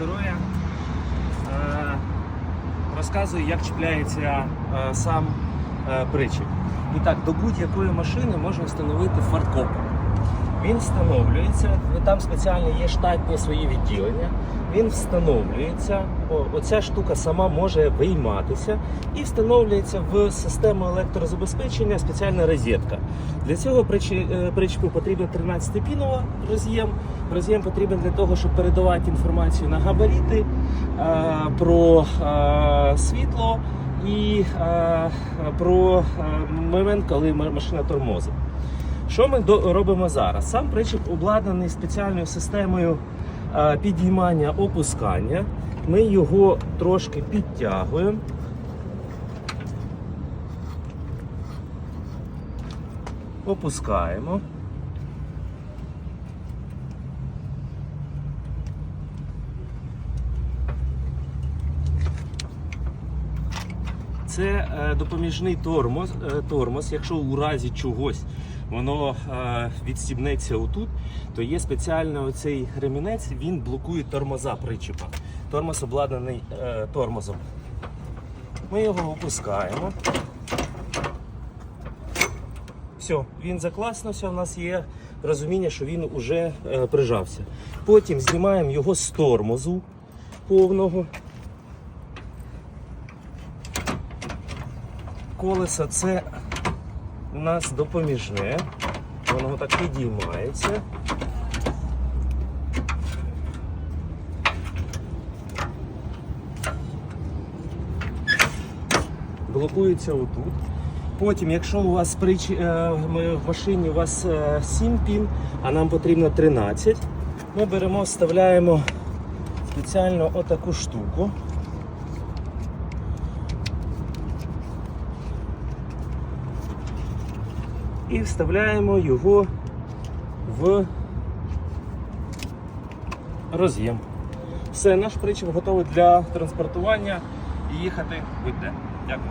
здоров'я. Е, Розказую, як чіпляється е, сам е, причіп. І так, до будь-якої машини можна встановити фаркоп. Він встановлюється, там спеціально є штатні свої відділення. Він встановлюється, оця штука сама може вийматися і встановлюється в систему електрозабезпечення спеціальна розетка. Для цього причі- е, потрібен 13-пінова роз'єм. Роз'єм потрібен для того, щоб передавати інформацію на габаріти е, про е, світло і про момент, коли машина тормозить. Що ми робимо зараз? Сам причіп обладнаний спеціальною системою е, підіймання опускання. Ми його трошки підтягуємо. Опускаємо. Це е, допоміжний тормоз, е, тормоз. Якщо у разі чогось воно е, відстібнеться отут, то є спеціальний оцей ремінець, він блокує тормоза причепа. Тормоз обладнаний тормозом. Ми його опускаємо. Все, він закласнувся, у нас є розуміння, що він вже прижався. Потім знімаємо його з тормозу повного. Колесо це у нас допоміжне, воно так підіймається. Блокується отут. Потім, якщо у вас прич... е, в машині у вас е, 7 пін, а нам потрібно 13, ми беремо, вставляємо спеціально отаку штуку. І вставляємо його в роз'єм. Все, наш причіп готовий для транспортування і їхати будь-де. Дякую.